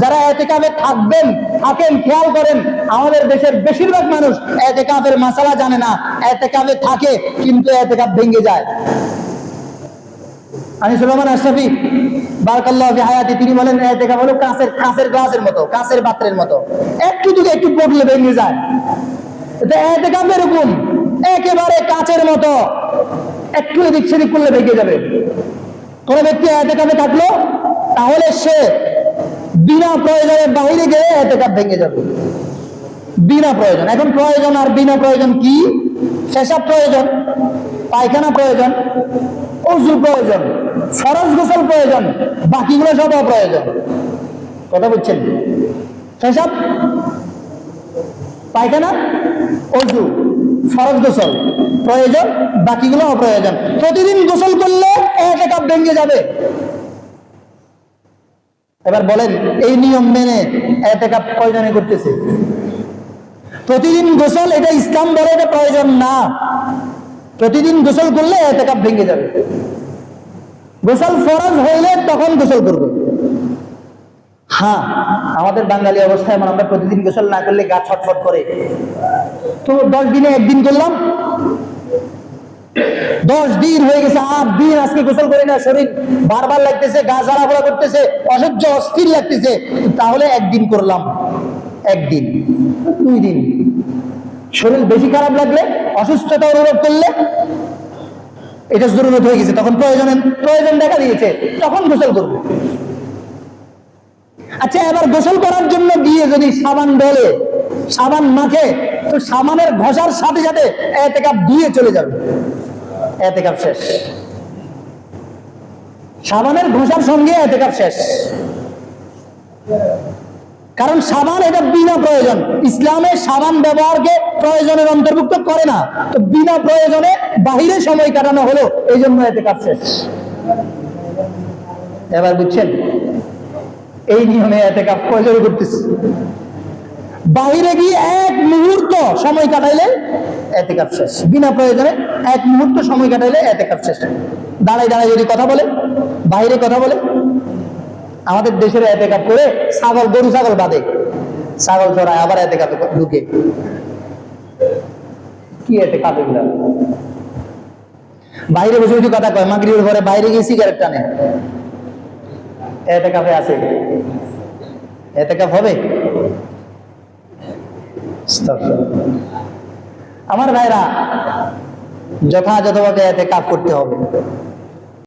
যারা এতেকাবে থাকবেন, থাকেন, খেয়াল করেন, আমাদের দেশের বেশিরভাগ মানুষ এতেকাবের মাসালা জানে না এতেকাবে থাকে, কিন্তু এতেকাব ভেঙে যায়। আমি সুলেমান আশরাফি, বারাকাল্লাহ হায়াতি, তিনি বলেন এতেকাব হলো কাঁচের কাঁচের গ্লাসের মতো, কাঁচের পাত্রের মতো। একটু যদি একটু পড়লে ভেঙে যায়। এতেকাব এরকম একেবারে কাঁচের মতো। একটু এদিক সেদিক করলে ভেঙে যাবে। কোন ব্যক্তি এতেকাবে থাকল, তাহলে সে বিনা প্রয়োজনে বাইরে গিয়ে এতেকাব ভেঙে যাবে। বিনা প্রয়োজন। এখন প্রয়োজন আর বিনা প্রয়োজন কি? পেশাব প্রয়োজন, পায়খানা প্রয়োজন অজু প্রয়োজন, ফরজ গোসল প্রয়োজন, বাকিগুলো সব অপ্রয়োজন। কথা বলছেন পেশাব, পায়খানা অজু ফরজ গোসল, প্রয়োজন, বাকিগুলো অপ্রয়োজন। প্রতিদিন গোসল করলে এক কাপ ভেঙে যাবে। এবার বলেন, এই নিয়ম মেনে এক কাপ প্রয়োজনে করতেছে। প্রতিদিন গোসল, এটা ইসলাম বলে এটা প্রয়োজন না। প্রতিদিন গোসল করলে এক কাপ ভেঙে যাবে। গোসল ফরজ হইলে তখন গোসল করবে। হ্যাঁ আমাদের বাঙালি অবস্থায় এমন আমরা প্রতিদিন গোসল না করলে গা ছটফট করে। তো দশ দিনে একদিন করলাম দশ দিন হয়ে গেছে, আট দিন আজকে গোসল করি না, শরীর বারবার লাগতেছে, গা জ্বালাপোড়া করতেছে, অসহ্য, অস্থির লাগতেছে, তাহলে একদিন করলাম, একদিন, দুই দিন। শরীর বেশি খারাপ লাগলে, অসুস্থতা অনুভব করলে, এটা জরুরত হয়ে গেছে, তখন প্রয়োজন প্রয়োজন দেখা দিয়েছে, তখন গোসল করব। আচ্ছা এবার গোসল করার জন্য গিয়ে যদি সাবান ডলে সাবান মাখে, তো সাবানের ঘষার সাথে সাথে এতে কাপ ধুয়ে চলে যাবে। এতে কাপ শেষ। সাবানের ঘষার সঙ্গে এতে কাপ শেষ। কারণ সাবান এটা বিনা প্রয়োজন। ইসলামে সাবান ব্যবহারকে প্রয়োজনের অন্তর্ভুক্ত করে না। তো বিনা প্রয়োজনে বাহিরে সময় কাটানো হলো এই জন্য এতে কাপ শেষ। এবার বুঝছেন? এই নিয়মে এতে কাপ প্রয়োজন করতেছে? বাহিরে গিয়ে এক মুহূর্ত সময় কাটাইলে এতে কাপ শেষ। বিনা প্রয়োজনে এক মুহূর্ত সময় কাটাইলে এতে কাপ শেষ। দাঁড়ায় দাঁড়ায় যদি কথা বলে, বাইরে কথা বলে, আমাদের দেশের এতে কাপ করে ছাগল, গরু ছাগল বাঁধে ছাগল চড়ায়, আবার এতে কাপে ঢুকে। কি এতে কাপে বাইরে বসে যদি কথা কয়, মাগরিবের ঘরে বাইরে গিয়ে সিগারেট টানে। এতে কাপে আছে। এতে কাপ হবে? আমার ভাইরা যথাযথভাবে এতে কাপ করতে হবে।